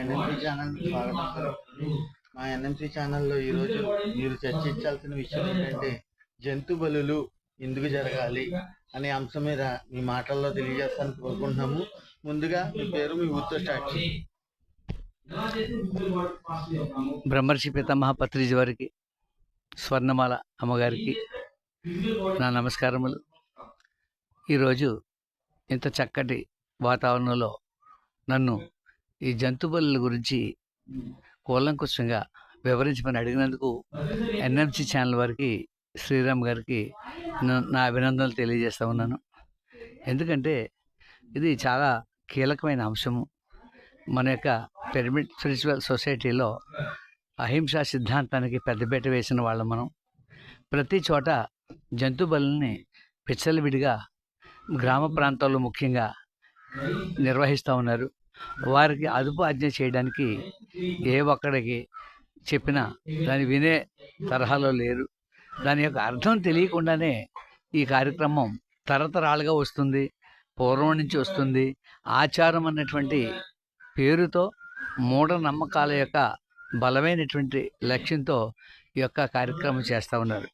NMC channel స్వాగతం. Sir మా NMC ఛానల్లో ఈరోజు మీరు చర్చించాల్సిన విషయం ఏంటంటే జంతు బలులు ఎందుకు జరగాలి అనే అంశం మీద మీ మాటల్లో తెలియజేస్తాను కోరుకుంటున్నాము. ముందుగా మీ పేరు మీ ఊరితో స్టార్ట్ చేయండి. బ్రహ్మర్షి పితామహ పత్రిజీ వారికి స్వర్ణమాల అమ్మగారికి నా నమస్కారములు. ఈరోజు ఇంత చక్కటి వాతావరణంలో నన్ను ఈ జంతు బలుల గురించి కూలంకుషంగా వివరించమని అడిగినందుకు ఎన్ఎంసి ఛానల్ వారికి శ్రీరామ్ గారికి నా- అభినందనలు తెలియజేస్తూ ఉన్నాను. ఎందుకంటే ఇది చాలా కీలకమైన అంశము. మన యొక్క పిరమిడ్ స్పిరిచువల్ సొసైటీలో అహింసా సిద్ధాంతానికి పెద్దపీట వేసిన వాళ్ళం మనం. ప్రతి చోట జంతు బలుల్ని పిచ్చలవిడిగా గ్రామ ప్రాంతాల్లో ముఖ్యంగా నిర్వహిస్తూ ఉన్నారు. వారికి అదుపు ఆజ్ఞ చేయడానికి ఏ ఒక్కడికి చెప్పినా దాన్ని వినే తరహాలో లేరు. దాని యొక్క అర్థం తెలియకుండానే ఈ కార్యక్రమం తరతరాలుగా వస్తుంది పూర్వం నుంచి వస్తుంది. ఆచారం అన్నటువంటి పేరుతో మూఢనమ్మకాల యొక్క బలమైనటువంటి లక్ష్యంతో ఈ యొక్క కార్యక్రమం చేస్తూ ఉన్నారు.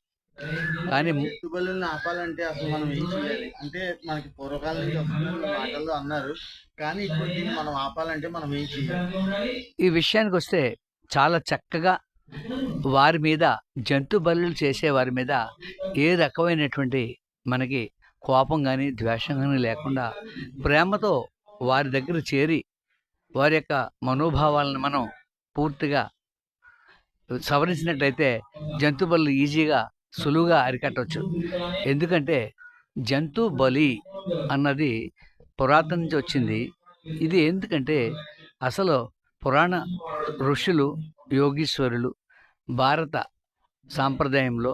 కానీ జంతు బలుల్ని ఆపాలంటే అసలు మనం ఏం చేయాలి? అంటే మనకి పూర్వకాలం నుంచి వస్తుందని మీ మాటల్లో అన్నారు. కానీ ఇప్పుడు దీన్ని మనం ఆపాలంటే మనం ఏం చేయాలి? ఈ విషయానికి వస్తే చాలా చక్కగా వారి మీద జంతు బలులు చేసే వారి మీద ఏ రకమైనటువంటి మనకి కోపం కానీ ద్వేషం కానీ లేకుండా ప్రేమతో వారి దగ్గర చేరి వారి యొక్క మనోభావాలను మనం పూర్తిగా సవరించినట్లయితే జంతు బలు ఈజీగా సులువుగా అరికట్టవచ్చు ఎందుకంటే జంతు బలి అన్నది పురాతన నుంచి వచ్చింది. ఇది ఎందుకంటే అసలు పురాణ ఋషులు యోగీశ్వరులు భారత సాంప్రదాయంలో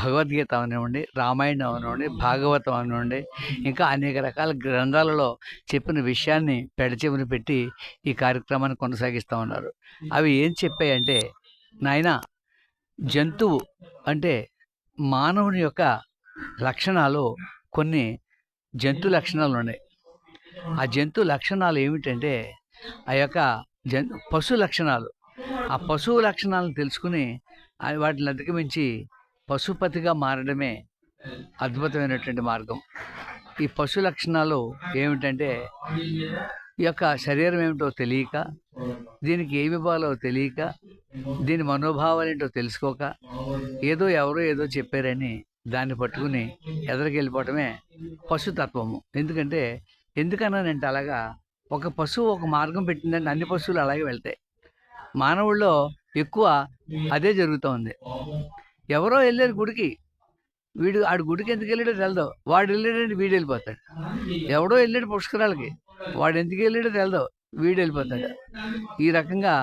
భగవద్గీత అవనివ్వండి రామాయణం అవనివ్వండి భాగవతం అవనివ్వండి ఇంకా అనేక రకాల గ్రంథాలలో చెప్పిన విషయాన్ని పెడచెవిని పెట్టి ఈ కార్యక్రమాన్ని కొనసాగిస్తూ ఉన్నారు. అవి ఏం చెప్పాయంటే నాయన జంతువు అంటే మానవుని యొక్క లక్షణాలు కొన్ని జంతు లక్షణాలు ఉన్నాయి. ఆ జంతు లక్షణాలు ఏమిటంటే ఆ యొక్క జన్ పశు లక్షణాలు. ఆ పశువు లక్షణాలను తెలుసుకుని వాటిని అధిగమించి పశుపతిగా మారడమే అద్భుతమైనటువంటి మార్గం. ఈ పశు లక్షణాలు ఏమిటంటే ఈ యొక్క శరీరం ఏమిటో తెలియక దీనికి ఏమి ఇవ్వాలో తెలియక దీని మనోభావాలు ఏంటో తెలుసుకోక ఏదో ఎవరో ఏదో చెప్పారని దాన్ని పట్టుకుని ఎదరికెళ్ళిపోవటమే పశుతత్వము. ఎందుకంటే ఎందుకన్నానంటే అలాగా ఒక పశువు ఒక మార్గం పెట్టిందంటే అన్ని పశువులు అలాగే వెళ్తాయి. మానవుల్లో ఎక్కువ అదే జరుగుతుంది ఎవరో వెళ్ళారు గుడికి వీడు ఆడు గుడికి ఎందుకు వెళ్ళాడో తెలదు. వాడు వెళ్ళాడంటే వీడు వెళ్ళిపోతాడు. ఎవడో వెళ్ళాడు పుష్కరాలకి వాడు ఎందుకు వెళ్ళాడో తెలదు. వీడు వెళ్ళిపోతాడు. ఈ రకంగా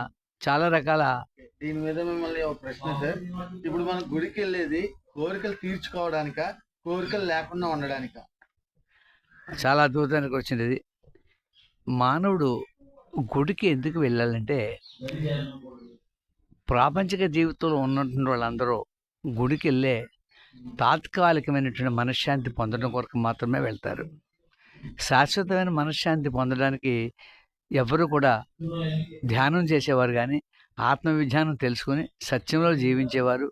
చాలా రకాల దీని మీద మిమ్మల్ని ఒక ప్రశ్న సార్. ఇప్పుడు మనం గుడికి వెళ్ళేది కోరికలు తీర్చుకోవడానిక కోరికలు లేకుండా ఉండడానిక? చాలా అద్భుతానికి వచ్చింది ఇది. మానవుడు గుడికి ఎందుకు వెళ్ళాలంటే ప్రాపంచిక జీవితంలో ఉన్నటువంటి వాళ్ళందరూ గుడికి వెళ్ళే తాత్కాలికమైనటువంటి మనశ్శాంతి పొందడం కొరకు మాత్రమే వెళ్తారు. శాశ్వతమైన మనశ్శాంతి పొందడానికి ఎవరు కూడా ధ్యానం చేసేవారు కానీ ఆత్మవిజ్ఞానం తెలుసుకుని సత్యంలో జీవించేవారు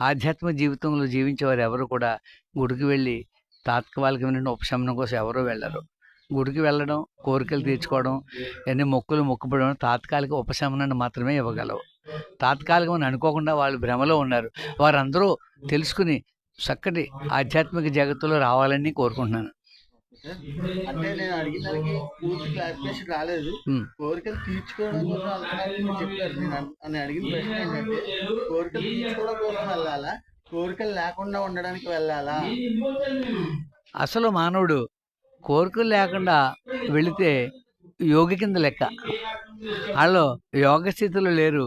ఆధ్యాత్మిక జీవితంలో జీవించేవారు ఎవరు కూడా గుడికి వెళ్ళి తాత్కాలికమైన ఉపశమనం కోసం ఎవరూ వెళ్ళరు. గుడికి వెళ్ళడం కోరికలు తీర్చుకోవడం ఎన్ని మొక్కులు మొక్కుపడడం తాత్కాలిక ఉపశమనాన్ని మాత్రమే ఇవ్వగలవు. తాత్కాలికమని అనుకోకుండా వాళ్ళు భ్రమలో ఉన్నారు. వారందరూ తెలుసుకుని చక్కటి ఆధ్యాత్మిక జగత్తులో రావాలని కోరుకుంటున్నాను. అంటే నేను అడిగిన దానికి పూర్తి క్లారిఫికేషన్ రాలేదు. కోరికలు తీర్చుకోవడం కోసం వెళ్తున్నారని మీరు చెప్పారు. నేను అడిగిన ప్రశ్న ఏంటంటే కోరికలు తీర్చుకోవడం కోసం వెళ్ళాలా? కోరికలు లేకుండా ఉండడానికి వెళ్ళాలా? అసలు మానవుడు కోరికలు లేకుండా వెళితే యోగి కింద లెక్క. వాళ్ళు యోగ స్థితిలో లేరు.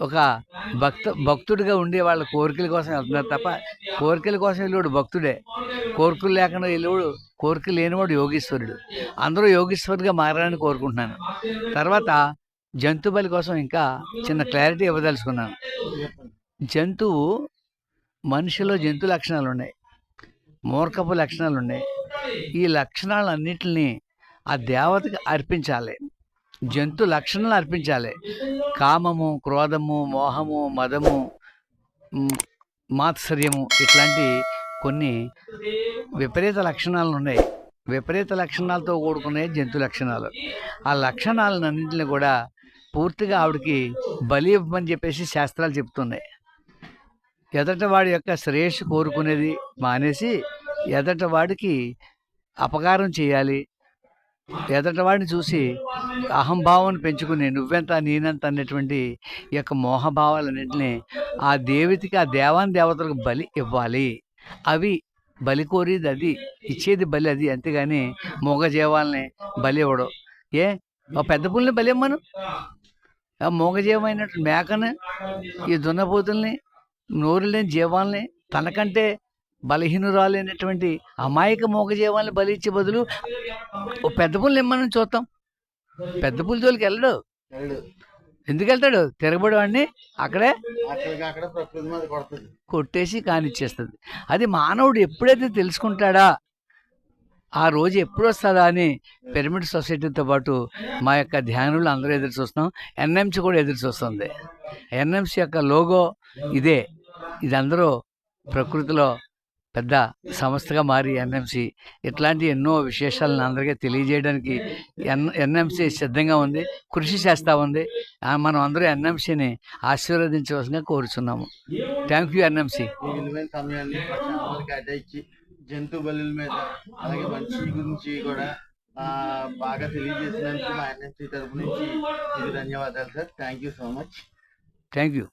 ఒక భక్త భక్తుడిగా ఉండే వాళ్ళ కోరికల కోసం వెళ్తున్నారు తప్ప కోరికల కోసం వెళ్ళేవాడు భక్తుడే. కోరికలు లేకుండా వెళ్ళేవాడు కోరికలు లేనివాడు యోగీశ్వరుడు. అందరూ యోగీశ్వరుడిగా మారాలని కోరుకుంటున్నాను. తర్వాత జంతు బలి కోసం ఇంకా చిన్న క్లారిటీ ఇవ్వదలుచుకున్నాను. జంతువు మనిషిలో జంతు లక్షణాలు ఉన్నాయి. మూర్ఖపు లక్షణాలు ఉన్నాయి. ఈ లక్షణాలన్నిటిని ఆ దేవతకి అర్పించాలి. జంతు లక్షణాలు అర్పించాలి. కామము క్రోధము మోహము మదము మాత్సర్యము ఇట్లాంటి కొన్ని విపరీత లక్షణాలు ఉన్నాయి. విపరీత లక్షణాలతో కూడుకునే జంతు లక్షణాలు. ఆ లక్షణాలన్నింటిని కూడా పూర్తిగా ఆవిడకి బలి ఇవ్వమని చెప్పేసి శాస్త్రాలు చెప్తున్నాయి. ఎదట వాడి యొక్క శ్రేయస్సు కోరుకునేది మానేసి ఎదట వాడికి అపకారం చేయాలి ఎదట వాడిని చూసి అహంభావం పెంచుకుని నువ్వెంత నేనెంత అనేటువంటి ఈ యొక్క మోహభావాలన్నింటినీ ఆ దేవతకి ఆ దేవాన్ దేవతలకు బలి ఇవ్వాలి. అవి బలి కోరేది అది ఇచ్చేది బలి అది. అంతేగాని మూగజీవాలని బలి ఇవ్వడం. ఏ? పెద్ద పుల్ని బలి ఇమ్మను? ఆ మూగ మేకను ఈ దున్నపోతుల్ని నోరు లేని జీవాలని తనకంటే బలహీనురాలైనటువంటి అమాయక మూగ జీవాల్ని బలి ఇచ్చే బదులు ఓ పెద్ద పుల్ని ఇమ్మని చూద్దాం. పెద్ద పులి జోలికి వెళ్ళడు. ఎందుకు వెళ్తాడు? తిరగబడి వాడిని అక్కడే కొట్టేసి కానిచ్చేస్తుంది. అది మానవుడు ఎప్పుడైతే తెలుసుకుంటాడా ఆ రోజు ఎప్పుడు వస్తుందా అని పిరమిడ్ సొసైటీతో పాటు మా యొక్క ధ్యానులు అందరూ ఎదురు చూస్తున్నాం. ఎన్ఎంసి కూడా ఎదురు చూస్తుంది. ఎన్ఎంసి యొక్క లోగో ఇదే. ఇది అందరూ ప్రకృతిలో పెద్ద సంస్థగా మారి ఎన్ఎంసి. ఇట్లాంటి ఎన్నో విశేషాలను అందరికీ తెలియజేయడానికి ఎన్ ఎన్ఎంసి సిద్ధంగా ఉంది కృషి చేస్తూ ఉంది. మనం అందరూ ఎన్ఎంసిని ఆశీర్వదించవలసిందిగా కోరుచున్నాము. Thank you NMC. జంతు బలుల మీద అలాగే మనిషి గురించి కూడా బాగా తెలియజేసినందుకు మా ఎన్ఎంసీ తరపు నుంచి ధన్యవాదాలు sir. Thank you so much thank you